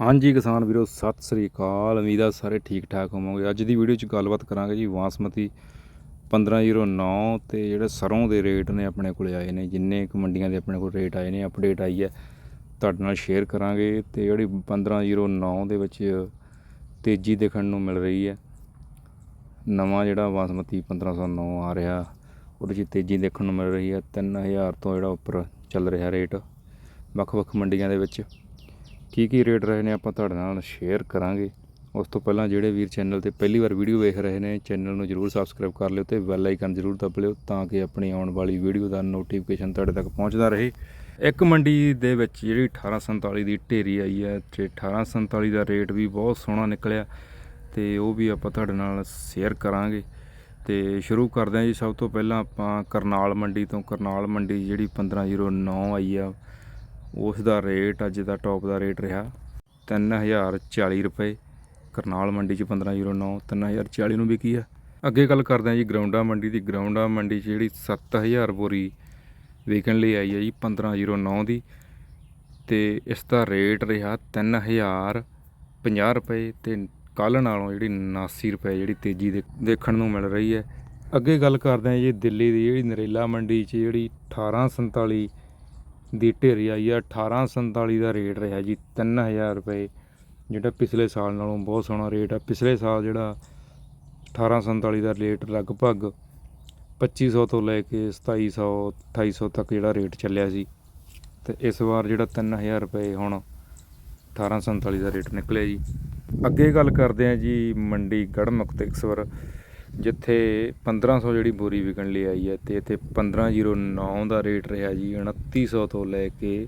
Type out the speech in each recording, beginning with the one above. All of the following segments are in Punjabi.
ਹਾਂਜੀ ਕਿਸਾਨ ਵੀਰੋ, ਸਤਿ ਸ੍ਰੀ ਅਕਾਲ। ਉਮੀਦ ਆ ਸਾਰੇ ਠੀਕ ਠਾਕ ਹੋਵੋਗੇ। ਅੱਜ ਦੀ ਵੀਡੀਓ 'ਚ ਗੱਲਬਾਤ ਕਰਾਂਗੇ ਜੀ ਬਾਸਮਤੀ 1509 ਤੇ ਜਿਹੜੇ ਸਰੋਂ ਦੇ ਰੇਟ ਨੇ ਆਪਣੇ ਕੋਲੇ ਆਏ ਨੇ, ਜਿੰਨੇ ਕੁ ਮੰਡੀਆਂ ਦੇ ਆਪਣੇ ਕੋਲ ਰੇਟ ਆਏ ਨੇ ਅਪਡੇਟ ਆਈ ਹੈ। ਤੁਹਾਡੇ ਨਾਲ ਸ਼ੇਅਰ ਕਰਾਂਗੇ ਤੇ ਜਿਹੜੀ 1509 ਦੇ ਵਿੱਚ ਤੇਜ਼ੀ ਦੇਖਣ ਨੂੰ ਮਿਲ ਰਹੀ ਹੈ। ਨਵਾਂ ਜਿਹੜਾ ਬਾਸਮਤੀ 1509 ਆ ਰਿਹਾ, ਉਹਦੇ 'ਚ ਤੇਜ਼ੀ ਦੇਖਣ ਨੂੰ ਮਿਲ ਰਹੀ ਹੈ। 3000 ਤੋਂ ਜਿਹੜਾ ਉੱਪਰ ਚੱਲ ਰਿਹਾ ਰੇਟ ਵੱਖ-ਵੱਖ ਮੰਡੀਆਂ ਦੇ ਵਿੱਚ। ਕੀ ਕੀ ਰੇਟ ਰਹੇ ਨੇ ਆਪਾਂ ਤੁਹਾਡੇ ਨਾਲ ਸ਼ੇਅਰ ਕਰਾਂਗੇ। ਉਸ ਤੋਂ ਪਹਿਲਾਂ ਜਿਹੜੇ ਵੀਰ ਚੈਨਲ ਤੇ ਪਹਿਲੀ ਵਾਰ ਵੀਡੀਓ ਵੇਖ ਰਹੇ ਨੇ ਚੈਨਲ ਨੂੰ ਜਰੂਰ ਸਬਸਕ੍ਰਾਈਬ ਕਰ ਲਿਓ ਤੇ ਬੈਲ ਆਈਕਨ ਜਰੂਰ ਦਬ ਲਿਓ ਤਾਂ ਕਿ ਆਪਣੀ ਆਉਣ ਵਾਲੀ ਵੀਡੀਓ ਦਾ ਨੋਟੀਫਿਕੇਸ਼ਨ ਤੁਹਾਡੇ ਤੱਕ ਪਹੁੰਚਦਾ ਰਹੇ। ਇੱਕ ਮੰਡੀ ਦੇ ਵਿੱਚ ਜਿਹੜੀ 1847 ਦੀ ਢੇਰੀ ਆਈ ਹੈ ਤੇ 1847 ਦਾ ਰੇਟ ਵੀ ਬਹੁਤ ਸੋਹਣਾ ਨਿਕਲਿਆ ਤੇ ਉਹ ਵੀ ਆਪਾਂ ਤੁਹਾਡੇ ਨਾਲ ਸ਼ੇਅਰ ਕਰਾਂਗੇ। ਤੇ ਸ਼ੁਰੂ ਕਰਦੇ ਹਾਂ ਜੀ, ਸਭ ਤੋਂ ਪਹਿਲਾਂ ਆਪਾਂ ਕਰਨਾਲ ਮੰਡੀ ਤੋਂ, ਕਰਨਾਲ ਮੰਡੀ ਜਿਹੜੀ 1509 ਆਈ ਆ ਉਸ ਦਾ ਰੇਟ ਅੱਜ ਦਾ ਟੌਪ ਦਾ ਰੇਟ ਰਿਹਾ 3040 ਰੁਪਏ। ਕਰਨਾਲ ਮੰਡੀ ਚ 1509 3040 ਨੂੰ ਵਿਕੀ ਆ। ਅੱਗੇ ਗੱਲ ਕਰਦੇ ਹਾਂ ਜੀ ਗਰਾਊਂਡਾ ਮੰਡੀ ਦੀ। ਗਰਾਊਂਡਾ ਮੰਡੀ 'ਚ ਜਿਹੜੀ 7000 ਬੋਰੀ ਵਿਕਣ ਲਈ ਆਈ ਹੈ ਜੀ 1509 ਦੀ। ਤੇ ਇਸ ਦਾ ਰੇਟ ਰਿਹਾ 3050 ਰੁਪਏ ਤੇ ਕੱਲ ਨਾਲੋਂ ਜਿਹੜੀ 79 ਰੁਪਏ ਜਿਹੜੀ ਤੇਜ਼ੀ ਦੇ- ਦੇਖਣ ਨੂੰ ਮਿਲ ਰਹੀ ਹੈ। ਅੱਗੇ ਗੱਲ ਕਰਦੇ ਹਾਂ ਜੀ ਦਿੱਲੀ ਦੀ ਜਿਹੜੀ ਨਰੇਲਾ ਮੰਡੀ 'ਚ ਜਿਹੜੀ 1847 ਦੀ ਢੇਰੀ ਆਈ ਆ। 1847 ਦਾ ਰੇਟ ਰਿਹਾ ਜੀ 3000 ਰੁਪਏ। ਜਿਹੜਾ ਪਿਛਲੇ ਸਾਲ ਨਾਲੋਂ ਬਹੁਤ ਸੋਹਣਾ ਰੇਟ ਆ। ਪਿਛਲੇ ਸਾਲ ਜਿਹੜਾ 1847 ਦਾ ਰੇਟ ਲਗਭਗ 2500 ਤੋਂ ਲੈ ਕੇ 2700 2800 ਤੱਕ ਜਿਹੜਾ ਰੇਟ ਚੱਲਿਆ ਸੀ। ਤੇ ਇਸ ਵਾਰ ਜਿਹੜਾ 3000 ਰੁਪਏ ਹੁਣ 1847 ਦਾ ਰੇਟ ਨਿਕਲਿਆ ਜੀ। ਅੱਗੇ ਗੱਲ ਕਰਦੇ ਆ ਜੀ ਮੰਡੀ ਗੜ੍ਹ ਮੁਕਤਸਰ ਜਿੱਥੇ 1500 ਜਿਹੜੀ ਬੋਰੀ ਵਿਕਣ ਲਈ ਆਈ ਹੈ ਤੇ ਇੱਥੇ 1509 ਦਾ ਰੇਟ ਰਿਹਾ ਜੀ 2900 ਤੋਂ ਲੈ ਕੇ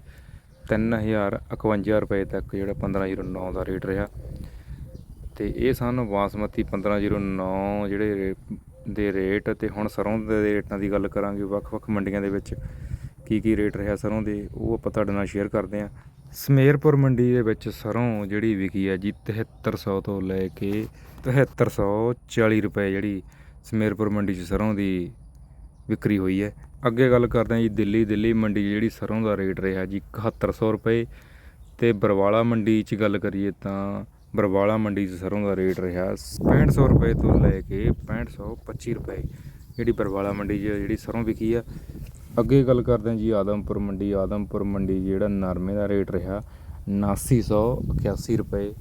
3051 ਰੁਪਏ ਤੱਕ ਜਿਹੜਾ 1509 ਦਾ ਰੇਟ ਰਿਹਾ। ਤੇ ਇਹ ਸਨ ਬਾਸਮਤੀ 1509 ਜਿਹੜੇ ਰੇ- ਦੇ ਰੇਟ ਤੇ ਹੁਣ ਸਰੋਂ ਦੇ ਰੇਟਾਂ ਦੀ ਗੱਲ ਕਰਾਂਗੇ ਵੱਖ-ਵੱਖ ਮੰਡੀਆਂ ਦੇ ਵਿੱਚ ਕੀ ਕੀ ਰੇਟ ਰਿਹਾ ਸਰੋਂ ਦੇ, ਉਹ ਆਪਾਂ ਤੁਹਾਡੇ ਨਾਲ ਸ਼ੇਅਰ ਕਰਦੇ ਹਾਂ। ਸਮੇਰਪੁਰ ਮੰਡੀ ਦੇ ਵਿੱਚ ਸਰੋਂ ਜਿਹੜੀ ਵਿਕੀ ਹੈ ਜੀ 7300 ਤੋਂ ਲੈ ਕੇ 7340 ਰੁਪਏ ਜਿਹੜੀ ਸਮੇਰਪੁਰ ਮੰਡੀ 'ਚ ਸਰੋਂ ਦੀ ਵਿਕਰੀ ਹੋਈ ਹੈ। ਅੱਗੇ ਗੱਲ ਕਰਦੇ ਹਾਂ ਜੀ ਦਿੱਲੀ ਦਿੱਲੀ ਮੰਡੀ 'ਚ ਜਿਹੜੀ ਸਰੋਂ ਦਾ ਰੇਟ ਰਿਹਾ ਜੀ 7100 ਰੁਪਏ ਤੇ ਬਰਵਾਲਾ ਮੰਡੀ 'ਚ ਗੱਲ ਕਰੀਏ ਤਾਂ ਬਰਵਾਲਾ ਮੰਡੀ 'ਚ ਸਰੋਂ ਦਾ ਰੇਟ ਰਿਹਾ 6500 ਰੁਪਏ ਤੋਂ ਲੈ ਕੇ 6525 ਰੁਪਏ। ਜਿਹੜੀ ਬਰਵਾਲਾ ਮੰਡੀ 'ਚ ਜਿਹੜੀ ਸਰੋਂ ਵਿਕੀ ਆ ਅੱਗੇ ਗੱਲ ਕਰਦੇ ਹਾਂ ਜੀ ਆਦਮਪੁਰ ਮੰਡੀ। ਆਦਮਪੁਰ ਮੰਡੀ ਜਿਹੜਾ ਨਰਮੇ ਦਾ ਰੇਟ ਰਿਹਾ 7981 ਰੁਪਏ।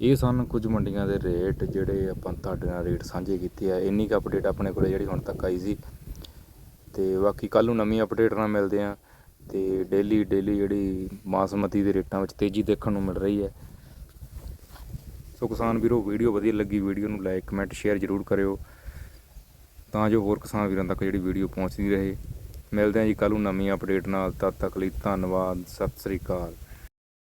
ਇਹ ਸਨ ਕੁਝ ਮੰਡੀਆਂ ਦੇ ਰੇਟ ਜਿਹੜੇ ਆਪਾਂ ਤੁਹਾਡੇ ਨਾਲ ਰੇਟ ਸਾਂਝੇ ਕੀਤੇ ਆ। ਇੰਨੀ ਕੁ ਅਪਡੇਟ ਆਪਣੇ ਕੋਲੇ ਜਿਹੜੀ ਹੁਣ ਤੱਕ ਆਈ ਸੀ। ਤੇ ਬਾਕੀ ਕੱਲ ਨੂੰ ਨਵੀਂ ਅਪਡੇਟ ਨਾਲ ਮਿਲਦੇ ਆ ਤੇ ਡੇਲੀ ਡੇਲੀ ਜਿਹੜੀ ਮਾਸਮਤੀ ਦੇ ਰੇਟਾਂ ਵਿੱਚ ਤੇਜ਼ੀ ਦੇਖਣ ਨੂੰ ਮਿਲ ਰਹੀ ਹੈ। ਸੋ ਕਿਸਾਨ ਵੀਰੋ, ਵੀਡੀਓ ਵਧੀਆ ਲੱਗੀ, ਵੀਡੀਓ ਨੂੰ ਲਾਈਕ ਕਮੈਂਟ ਸ਼ੇਅਰ ਜ਼ਰੂਰ ਕਰਿਓ। ਤਾਂ ਜੋ ਹੋਰ ਕਿਸਾਨ ਵੀਰਾਂ ਤੱਕ ਜਿਹੜੀ ਵੀਡੀਓ ਪਹੁੰਚਦੀ ਰਹੇ। ਮਿਲਦੇ ਹਾਂ ਜੀ ਕੱਲ੍ਹ ਨੂੰ ਨਵੀਂ ਅਪਡੇਟ ਨਾਲ, ਤਦ ਤੱਕ ਲਈ ਧੰਨਵਾਦ, ਸਤਿ ਸ੍ਰੀ ਅਕਾਲ।